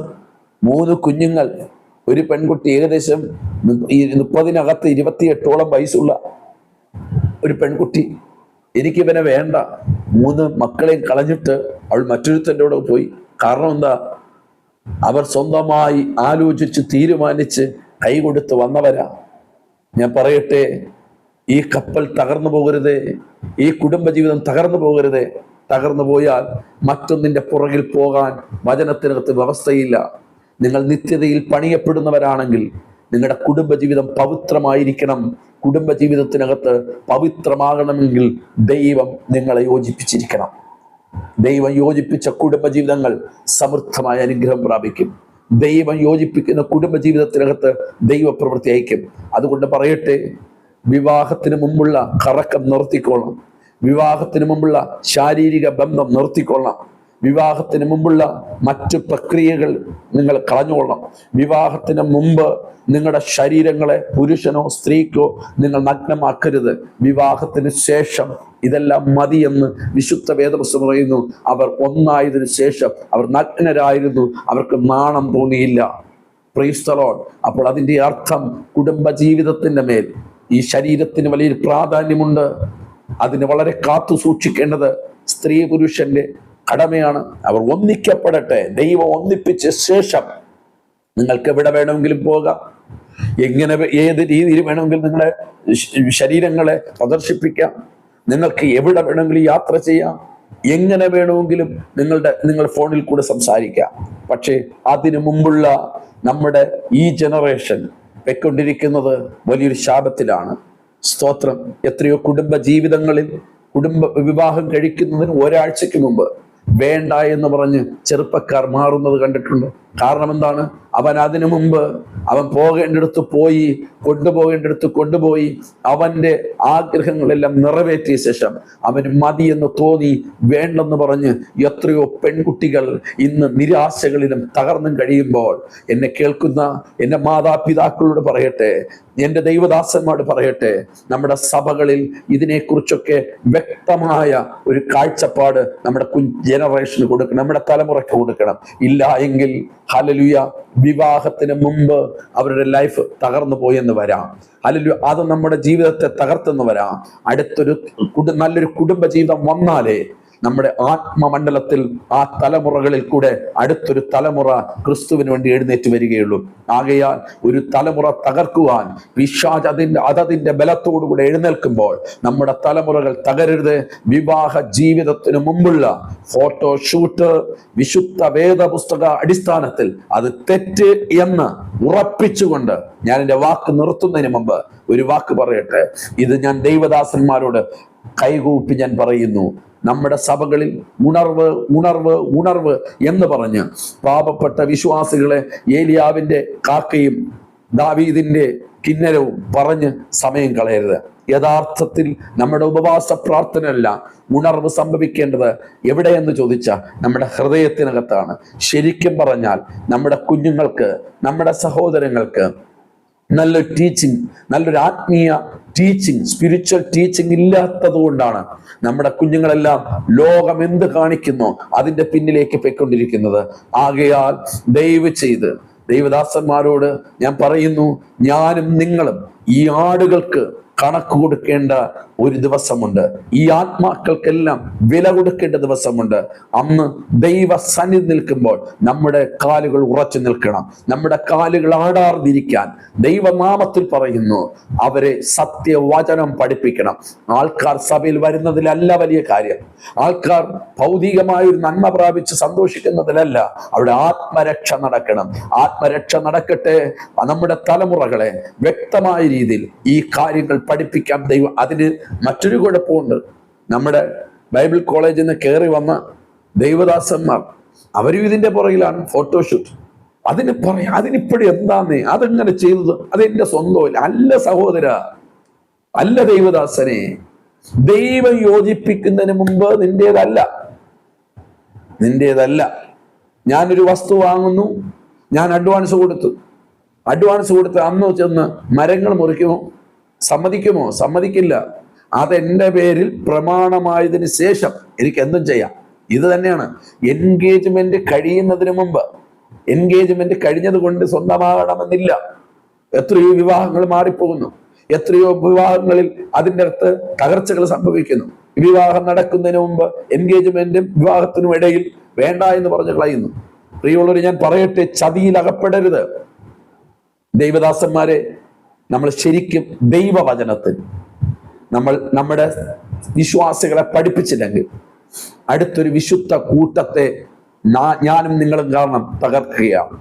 മൂന്ന് കുഞ്ഞുങ്ങൾ ഒരു പെൺകുട്ടി ഏകദേശം മുപ്പതിനകത്ത് ഇരുപത്തിയെട്ടോളം വയസ്സുള്ള ഒരു പെൺകുട്ടി എനിക്കിവനെ വേണ്ട. മൂന്ന് മക്കളെയും കളഞ്ഞിട്ട് അവൾ മറ്റൊരുത്തന്റെ കൂടെ പോയി. കാരണം എന്താ? അവർ സ്വന്തമായി ആലോചിച്ച് തീരുമാനിച്ച് കൈ കൊടുത്ത് വന്നവരാ. ഞാൻ പറയട്ടെ ഈ കപ്പൽ തകർന്നു പോകരുതേ ഈ കുടുംബജീവിതം തകർന്നു പോകരുതേ. തകർന്നു പോയാൽ മറ്റൊന്നിന്റെ പുറകിൽ പോകാൻ വചനത്തിനകത്ത് വ്യവസ്ഥയില്ല. നിങ്ങൾ നിത്യതയിൽ പണിയപ്പെടുന്നവരാണെങ്കിൽ നിങ്ങളുടെ കുടുംബജീവിതം പവിത്രമായിരിക്കണം. കുടുംബജീവിതത്തിനകത്ത് പവിത്രമാകണമെങ്കിൽ ദൈവം നിങ്ങളെ യോജിപ്പിച്ചിരിക്കണം. ദൈവം യോജിപ്പിച്ച കുടുംബജീവിതങ്ങൾ സമൃദ്ധമായ അനുഗ്രഹം പ്രാപിക്കും. ദൈവം യോജിപ്പിക്കുന്ന കുടുംബജീവിതത്തിനകത്ത് ദൈവപ്രവൃത്തി അയക്കും അതുകൊണ്ട് പറയട്ടെ വിവാഹത്തിന് മുമ്പുള്ള കറക്കം നിർത്തിക്കൊള്ളാം. വിവാഹത്തിന് മുമ്പുള്ള ശാരീരിക ബന്ധം നിർത്തിക്കൊള്ളാം. വിവാഹത്തിന് മുമ്പുള്ള മറ്റു പ്രക്രിയകൾ നിങ്ങൾ കളഞ്ഞുകൊള്ളണം വിവാഹത്തിന് മുമ്പ് നിങ്ങളുടെ ശരീരങ്ങളെ പുരുഷനോ സ്ത്രീക്കോ നിങ്ങൾ നഗ്നമാക്കരുത്. വിവാഹത്തിന് ശേഷം ഇതെല്ലാം മതിയെന്ന് വിശുദ്ധ വേദപുസ്തകം പറയുന്നു. അവർ ഒന്നായതിനു ശേഷം അവർ നഗ്നരായിരുന്നു. അവർക്ക് നാണം തോന്നിയില്ല. പ്രീസ്തലോൺ അപ്പോൾ അതിന്റെ അർത്ഥം കുടുംബ ജീവിതത്തിന്റെ മേൽ ഈ ശരീരത്തിന് വലിയൊരു പ്രാധാന്യമുണ്ട്. അതിന് വളരെ കാത്തു സൂക്ഷിക്കേണ്ടത് സ്ത്രീ പുരുഷന്റെ കടമയാണ്. അവർ ഒന്നിക്കപ്പെടട്ടെ. ദൈവം ഒന്നിപ്പിച്ച ശേഷം നിങ്ങൾക്ക് എവിടെ വേണമെങ്കിലും പോകാം. എങ്ങനെ ഏത് രീതിയിൽ വേണമെങ്കിലും നിങ്ങളെ ശരീരങ്ങളെ പ്രദർശിപ്പിക്കാം. നിങ്ങൾക്ക് എവിടെ വേണമെങ്കിലും യാത്ര ചെയ്യാം. എങ്ങനെ വേണമെങ്കിലും നിങ്ങളുടെ നിങ്ങൾ ഫോണിൽ കൂടെ സംസാരിക്കാം. പക്ഷേ അതിനു മുമ്പുള്ള നമ്മുടെ ഈ ജനറേഷൻ പൊയ്ക്കൊണ്ടിരിക്കുന്നത് വലിയൊരു ശാപത്തിലാണ്. സ്തോത്രം. എത്രയോ കുടുംബ ജീവിതങ്ങളിൽ കുടുംബ വിവാഹം കഴിക്കുന്നതിന് ഒരാഴ്ചക്ക് മുമ്പ് വേണ്ട എന്ന് പറഞ്ഞ് ചെറുപ്പക്കാർ മാറുന്നത് കണ്ടിട്ടുണ്ട്? കാരണം എന്താണ്? അവൻ അതിനു മുമ്പ് അവൻ പോകേണ്ടടുത്ത് പോയി കൊണ്ടുപോകേണ്ടടുത്ത് കൊണ്ടുപോയി അവന്റെ ആഗ്രഹങ്ങളെല്ലാം നിറവേറ്റിയ ശേഷം അവന് മതി എന്ന് തോന്നി വേണ്ടെന്ന് പറഞ്ഞ് എത്രയോ പെൺകുട്ടികൾ ഇന്ന് നിരാശകളിലും തകർന്നും കഴിയുമ്പോൾ എന്നെ കേൾക്കുന്ന എന്റെ മാതാപിതാക്കളോട് പറയട്ടെ എന്റെ ദൈവദാസന്മാർ പറയട്ടെ നമ്മുടെ സഭകളിൽ ഇതിനെക്കുറിച്ചൊക്കെ വ്യക്തമായ ഒരു കാഴ്ചപ്പാട് നമ്മുടെ കു ജനറേഷന് കൊടുക്കണം നമ്മുടെ തലമുറയ്ക്ക് കൊടുക്കണം. ഇല്ല എങ്കിൽ ഹലലുയ വിവാഹത്തിന് മുമ്പ് അവരുടെ ലൈഫ് തകർന്നു പോയെന്ന് വരാം. അല്ലെങ്കിൽ അത് നമ്മുടെ ജീവിതത്തെ തകർത്തെന്ന് വരാം. അടുത്തൊരു നല്ലൊരു കുടുംബ ജീവിതം വന്നാലേ നമ്മുടെ ആത്മമണ്ഡലത്തിൽ ആ തലമുറകളിൽ കൂടെ അടുത്തൊരു തലമുറ ക്രിസ്തുവിന് വേണ്ടി എഴുന്നേറ്റ് വരികയുള്ളൂ. ആകയാൽ ഒരു തലമുറ തകർക്കുവാൻ വിശ്വാജ് അതിന്റെ അതതിന്റെ ബലത്തോടുകൂടെ എഴുന്നേൽക്കുമ്പോൾ നമ്മുടെ തലമുറകൾ തകരരുത്. വിവാഹ ജീവിതത്തിന് മുമ്പുള്ള ഫോട്ടോ ഷൂട്ട് വിശുദ്ധ വേദപുസ്തക അടിസ്ഥാനത്തിൽ അത് തെറ്റ് എന്ന് ഉറപ്പിച്ചുകൊണ്ട് ഞാൻ എന്റെ വാക്ക് നിർത്തുന്നതിന് മുമ്പ് ഒരു വാക്ക് പറയട്ടെ. ഇത് ഞാൻ ദൈവദാസന്മാരോട് കൈകൂപ്പി ഞാൻ പറയുന്നു. നമ്മുടെ സഭകളിൽ ഉണർവ് ഉണർവ് ഉണർവ് എന്ന് പറഞ്ഞ് പാപപ്പെട്ട വിശ്വാസികളെ ഏലിയാവിന്റെ കാക്കയും ദാവീദിന്റെ കിന്നരവും പറഞ്ഞ് സമയം കളയരുത്. യഥാർത്ഥത്തിൽ നമ്മുടെ ഉപവാസ പ്രാർത്ഥനയല്ല ഉണർവ് സംഭവിക്കേണ്ടത് എവിടെയെന്ന് ചോദിച്ചാൽ നമ്മുടെ ഹൃദയത്തിനകത്താണ്. ശരിക്കും പറഞ്ഞാൽ നമ്മുടെ കുഞ്ഞുങ്ങൾക്ക് നമ്മുടെ സഹോദരങ്ങൾക്ക് നല്ലൊരു ടീച്ചിങ് നല്ലൊരു ആത്മീയ ടീച്ചിങ് സ്പിരിച്വൽ ടീച്ചിങ് ഇല്ലാത്തത് കൊണ്ടാണ് നമ്മുടെ കുഞ്ഞുങ്ങളെല്ലാം ലോകം എന്ത് കാണിക്കുന്നു അതിന്റെ പിന്നിലേക്ക് പോയിക്കൊണ്ടിരിക്കുന്നത്. ആകയാൽ ദയവ് ചെയ്ത് ദൈവദാസന്മാരോട് ഞാൻ പറയുന്നു ഞാനും നിങ്ങളും ഈ ആടുകൾക്ക് കണക്ക് കൊടുക്കേണ്ട ഒരു ദിവസമുണ്ട്. ഈ ആത്മാക്കൾക്കെല്ലാം വില കൊടുക്കേണ്ട ദിവസമുണ്ട്. അന്ന് ദൈവ സന്നിധി നിൽക്കുമ്പോൾ നമ്മുടെ കാലുകൾ ഉറച്ചു നിൽക്കണം. നമ്മുടെ കാലുകൾ ആടാർന്നിരിക്കാൻ ദൈവനാമത്തിൽ പറയുന്നു അവരെ സത്യവചനം പഠിപ്പിക്കണം. ആൾക്കാർ സഭയിൽ വരുന്നതിലല്ല വലിയ കാര്യം. ആൾക്കാർ ഭൗതികമായ ഒരു നന്മ പ്രാപിച്ച് സന്തോഷിക്കുന്നതിലല്ല. അവിടെ ആത്മരക്ഷ നടക്കണം. ആത്മരക്ഷ നടക്കട്ടെ. നമ്മുടെ തലമുറകളെ വ്യക്തമായ രീതിയിൽ ഈ കാര്യങ്ങൾ പഠിപ്പിക്കാൻ ദൈവം. അതിന് മറ്റൊരു കുഴപ്പമുണ്ട്. നമ്മുടെ ബൈബിൾ കോളേജിൽ നിന്ന് കയറി വന്ന ദൈവദാസന്മാർ അവരും ഇതിന്റെ പുറകിലാണ് ഫോട്ടോഷൂട്ട്. അതിന് പറയാം അതിനിപ്പോഴും എന്താന്ന്? അതെങ്ങനെ ചെയ്തത്? അതെന്റെ സ്വന്തമല്ല അല്ല സഹോദര അല്ല ദൈവദാസനെ. ദൈവം യോജിപ്പിക്കുന്നതിന് മുമ്പ് നിന്റേതല്ല. നിന്റേതല്ല. ഞാനൊരു വസ്തു വാങ്ങുന്നു ഞാൻ അഡ്വാൻസ് കൊടുത്തു. അഡ്വാൻസ് കൊടുത്ത് അന്ന് ചെന്ന് മരങ്ങൾ മുറിക്കുമോ സമ്മതിക്കുമോ? സമ്മതിക്കില്ല. അതെന്റെ പേരിൽ പ്രമാണമായതിനു ശേഷം എനിക്ക് എന്തും ചെയ്യാം. ഇത് തന്നെയാണ്. എൻഗേജ്മെന്റ് കഴിയുന്നതിന് മുമ്പ്. എൻഗേജ്മെന്റ് കഴിഞ്ഞത് കൊണ്ട് സ്വന്തമാകണമെന്നില്ല. എത്രയോ വിവാഹങ്ങൾ മാറിപ്പോകുന്നു. എത്രയോ വിവാഹങ്ങളിൽ അതിന്റെ അടുത്ത് തകർച്ചകൾ സംഭവിക്കുന്നു. വിവാഹം നടക്കുന്നതിന് മുമ്പ് എൻഗേജ്മെന്റും വിവാഹത്തിനും ഇടയിൽ വേണ്ട എന്ന് പറഞ്ഞ് കളയുന്നു. പ്രിയമുള്ളവർ ഞാൻ പറയട്ടെ ചതിയിൽ അകപ്പെടരുത്. ദൈവദാസന്മാരെ നമ്മൾ ശരിക്കും ദൈവവചനത്തിൽ നമ്മൾ നമ്മുടെ വിശ്വാസികളെ പഠിപ്പിച്ചില്ലെങ്കിൽ അടുത്തൊരു വിശുദ്ധ കൂട്ടത്തെ ഞാനും നിങ്ങളും കാരണം തകർക്കുകയാണ്.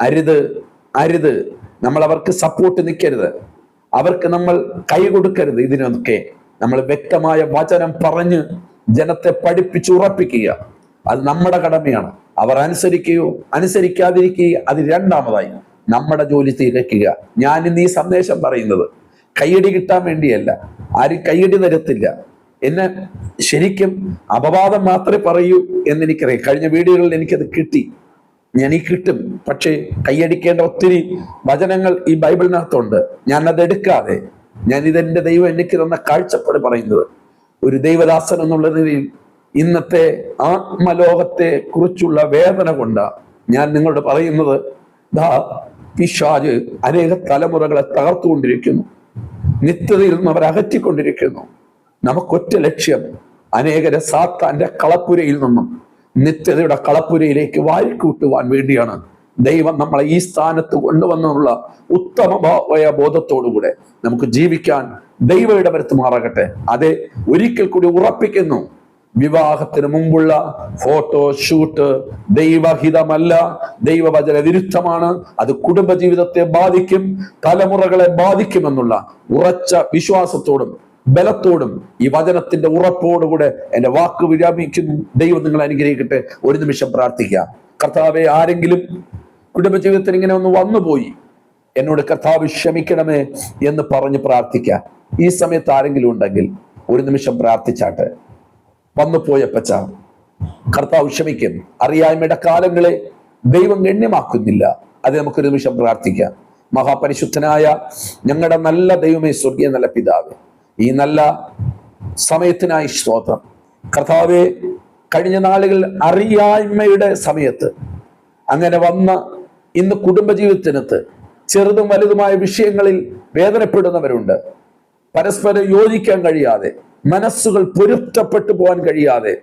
അരുത് അരുത്. നമ്മൾ അവർക്ക് സപ്പോർട്ട് നിൽക്കരുത്. അവർക്ക് നമ്മൾ കൈ കൊടുക്കരുത് ഇതിനൊക്കെ. നമ്മൾ വ്യക്തമായ വചനം പറഞ്ഞ് ജനത്തെ പഠിപ്പിച്ച് ഉറപ്പിക്കുക. അത് നമ്മുടെ കടമയാണ്. അവർ അനുസരിക്കുകയോ അനുസരിക്കാതിരിക്കുകയോ അത് രണ്ടാമതായി നമ്മുടെ ജോലി തികയ്ക്കുക ഞാൻ ഇന്ന് ഈ സന്ദേശം പറയുന്നത് കയ്യടി കിട്ടാൻ വേണ്ടിയല്ല. ആരും കയ്യടി തരത്തില്ല. എന്നെ ശരിക്കും അപവാദം മാത്രമേ പറയൂ എന്നെനിക്കറിയാം. കഴിഞ്ഞ വീഡിയോകളിൽ എനിക്കത് കിട്ടി. ഞാൻ ഈ കിട്ടും. പക്ഷേ കൈയടിക്കേണ്ട ഒത്തിരി വചനങ്ങൾ ഈ ബൈബിളിനകത്തുണ്ട്. ഞാൻ അത് എടുക്കാതെ ഞാൻ ഇതെന്റെ ദൈവം എനിക്ക് തന്ന കാഴ്ചപ്പാട് പറയുന്നത് ഒരു ദൈവദാസൻ എന്നുള്ള രീതിയിൽ ഇന്നത്തെ ആത്മലോകത്തെ കുറിച്ചുള്ള വേദന കൊണ്ട് ഞാൻ നിങ്ങളോട് പറയുന്നത്. ദാ പിശാജ് അനേക തലമുറകളെ തകർത്തുകൊണ്ടിരിക്കുന്നു. നിത്യതയിൽ നിന്ന് അവർ അകറ്റിക്കൊണ്ടിരിക്കുന്നു. നമുക്കൊറ്റ ലക്ഷ്യം അനേകരെ സാത്താന്റെ കളപ്പുരയിൽ നിന്നും നിത്യതയുടെ കളപ്പുരയിലേക്ക് വാരിക്കൂട്ടുവാൻ വേണ്ടിയാണ്. ദൈവം നമ്മളെ ഈ സ്ഥാനത്ത് കൊണ്ടുവന്നുള്ള ഉത്തമമായ ബോധത്തോടുകൂടെ നമുക്ക് ജീവിക്കാൻ ദൈവ ഇടവരുത്ത് മാറാകട്ടെ. അതെ ഒരിക്കൽ കൂടി ഉറപ്പിക്കുന്നു. വിവാഹത്തിന് മുമ്പുള്ള ഫോട്ടോ ഷൂട്ട് ദൈവഹിതമല്ല. ദൈവവചന വിരുദ്ധമാണ്. അത് കുടുംബജീവിതത്തെ ബാധിക്കും തലമുറകളെ ബാധിക്കുമെന്നുള്ള ഉറച്ച വിശ്വാസത്തോടും ബലത്തോടും ഈ വചനത്തിന്റെ ഉറപ്പോടുകൂടെ എന്റെ വാക്ക് വിരാമിക്കുന്നു. ദൈവം നിങ്ങൾ അനുഗ്രഹിക്കട്ടെ. ഒരു നിമിഷം പ്രാർത്ഥിക്കാം കർത്താവെ ആരെങ്കിലും കുടുംബജീവിതത്തിൽ ഇങ്ങനെ ഒന്ന് വന്നുപോയി എന്നോട് കർത്താവ് ക്ഷമിക്കണമേ എന്ന് പറഞ്ഞ് പ്രാർത്ഥിക്കാം ഈ സമയത്ത് ആരെങ്കിലും ഉണ്ടെങ്കിൽ ഒരു നിമിഷം പ്രാർത്ഥിച്ചാട്ടെ. വന്നു പച്ച കർത്താവ് ക്ഷമിക്കും അറിയായ്മയുടെ കാലങ്ങളെ ദൈവം ഗണ്യമാക്കുന്നില്ല. അത് നമുക്കൊരു നിമിഷം പ്രാർത്ഥിക്കാം. മഹാപരിശുദ്ധനായ ഞങ്ങളുടെ നല്ല ദൈവമേ സ്വർഗീയ നല്ല പിതാവ് ഈ നല്ല സമയത്തിനായി സ്തോത്രം. കർത്താവെ കഴിഞ്ഞ നാളുകളിൽ അറിയായ്മയുടെ സമയത്ത് അങ്ങനെ വന്ന ഇന്ന് കുടുംബജീവിതത്തിനകത്ത് ചെറുതും വലുതുമായ വിഷയങ്ങളിൽ വേദനപ്പെടുന്നവരുണ്ട്. പരസ്പരം യോജിക്കാൻ കഴിയാതെ മനസ്സുകൾ പൊരുത്തപ്പെട്ടു പോകാൻ കഴിയാതെ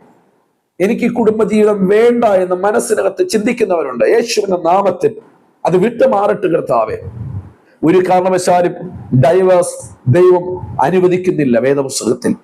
എനിക്ക് കുടുംബജീവിതം വേണ്ട എന്ന് മനസ്സിനകത്ത് ചിന്തിക്കുന്നവരുണ്ട്. യേശുവിന്റെ നാമത്തിൽ അത് വിട്ടുമാറട്ട് കർത്താവെ. ഒരു കാരണവശാലും ഡൈവേഴ്സ് ദൈവം അനുവദിക്കുന്നില്ല വേദപുസ്തകത്തിൽ.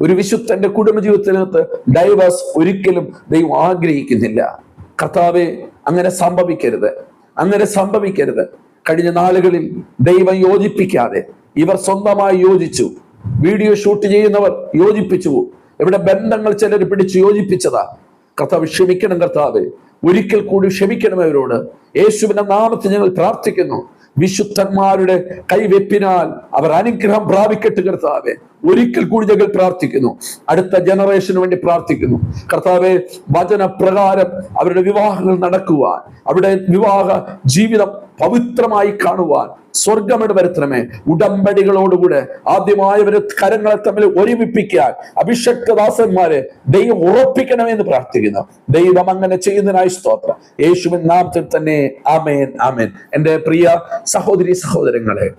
ഒരു വിശുദ്ധന്റെ കുടുംബജീവിതത്തിനകത്ത് ഡൈവേഴ്സ് ഒരിക്കലും ദൈവം ആഗ്രഹിക്കുന്നില്ല. കർത്താവെ അങ്ങനെ സംഭവിക്കരുത്. അങ്ങനെ സംഭവിക്കരുത്. കഴിഞ്ഞ നാളുകളിൽ ദൈവം യോജിപ്പിക്കാതെ ഇവർ സ്വന്തമായി യോജിച്ചു. വീഡിയോ ഷൂട്ട് ചെയ്യുന്നവർ യോജിപ്പിച്ചു. ഇവിടെ ബന്ധങ്ങൾ ചിലർ പിടിച്ച് യോജിപ്പിച്ചതാ. കർത്താവ് ക്ഷമിക്കണം കർത്താവ്. ഒരിക്കൽ കൂടി ക്ഷമിക്കണം അവരോട്. യേശുവിന്റെ നാമത്തിൽ ഞങ്ങൾ പ്രാർത്ഥിക്കുന്നു. വിശുദ്ധന്മാരുടെ കൈവെപ്പിനാൽ അവർ അനുഗ്രഹം പ്രാപിക്കട്ടെ കർത്താവെ. ഒരിക്കൽ കൂടി ഞങ്ങൾ പ്രാർത്ഥിക്കുന്നു. അടുത്ത ജനറേഷന് വേണ്ടി പ്രാർത്ഥിക്കുന്നു. കർത്താവെ വചനപ്രകാരം അവരുടെ വിവാഹങ്ങൾ നടക്കുവാൻ അവരുടെ വിവാഹ ജീവിതം പവിത്രമായി കാണുവാൻ സ്വർഗമിട വരുത്തണമേ. ഉടമ്പടികളോടുകൂടെ ആദ്യമായവരെ കരങ്ങളെ തമ്മിൽ ഒരുമിപ്പിക്കാൻ അഭിഷക്തദാസന്മാരെ ദൈവം ഉറപ്പിക്കണമെന്ന് പ്രാർത്ഥിക്കുന്നു. ദൈവം അങ്ങനെ ചെയ്യുന്നതിനായി സ്തോത്രം. യേശുവിൻ നാമത്തിൽ തന്നെ ആമേൻ ആമേൻ. എന്റെ പ്രിയ സഹോദരി സഹോദരങ്ങളെ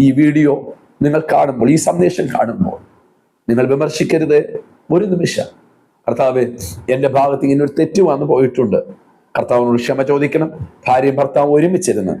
ഈ വീഡിയോ നിങ്ങൾ കാണുമ്പോൾ ഈ സന്ദേശം കാണുമ്പോൾ നിങ്ങൾ വിമർശിക്കരുത്. ഒരു നിമിഷം. കർത്താവ് എന്റെ ഭാഗത്ത് ഇങ്ങനെ ഒരു തെറ്റ് വന്നു പോയിട്ടുണ്ട്. കർത്താവിനോട് ക്ഷമ ചോദിക്കണം. ഭാര്യയും ഭർത്താവും ഒരുമിച്ചിരുന്ന്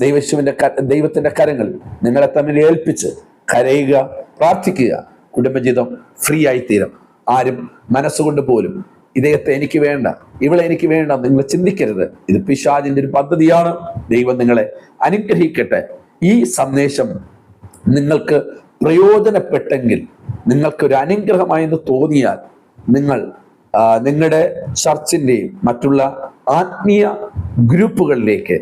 ദൈവശുവിന്റെ ദൈവത്തിന്റെ കരങ്ങൾ നിങ്ങളെ തമ്മിൽ ഏൽപ്പിച്ച് കരയുക പ്രാർത്ഥിക്കുക. കുടുംബജീവിതം ഫ്രീ ആയിത്തീരും. തീരും ആരും മനസ്സുകൊണ്ട് പോലും ഇദ്ദേഹത്തെ എനിക്ക് വേണ്ട ഇവളെ എനിക്ക് വേണ്ട നിങ്ങൾ ചിന്തിക്കരുത്. ഇത് പിശാജിന്റെ ഒരു പദ്ധതിയാണ്. ദൈവം നിങ്ങളെ അനുഗ്രഹിക്കട്ടെ. ഈ സന്ദേശം നിങ്ങൾക്ക് പ്രയോജനപ്പെട്ടെങ്കിൽ നിങ്ങൾക്ക് ഒരു അനുഗ്രഹമായെന്ന് തോന്നിയാൽ നിങ്ങൾ നിങ്ങളുടെ ചർച്ചിന്റെയും മറ്റുള്ള ആത്മീയ ഗ്രൂപ്പുകളിലേക്ക്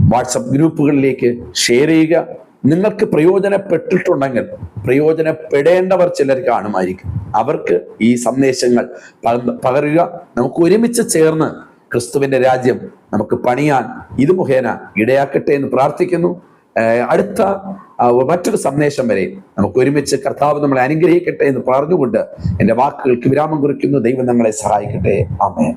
വാട്സപ്പ് ഗ്രൂപ്പുകളിലേക്ക് ഷെയർ ചെയ്യുക. നിങ്ങൾക്ക് പ്രയോജനപ്പെട്ടിട്ടുണ്ടെങ്കിൽ പ്രയോജനപ്പെടേണ്ടവർ ചിലർ കാണുമായിരിക്കും. അവർക്ക് ഈ സന്ദേശങ്ങൾ പക- പകരുക. നമുക്ക് ഒരുമിച്ച് ചേർന്ന് ക്രിസ്തുവിന്റെ രാജ്യം നമുക്ക് പണിയാൻ ഇത് മുഖേന ഇടയാക്കട്ടെ എന്ന് പ്രാർത്ഥിക്കുന്നു. അടുത്ത മറ്റൊരു സന്ദേശം വരെ നമുക്ക് ഒരുമിച്ച് കർത്താവ് നമ്മളെ അനുഗ്രഹിക്കട്ടെ എന്ന് പറഞ്ഞുകൊണ്ട് എന്റെ വാക്കുകൾക്ക് വിരാമം കുറിക്കുന്നു. ദൈവം നമ്മളെ സഹായിക്കട്ടെ. അമേ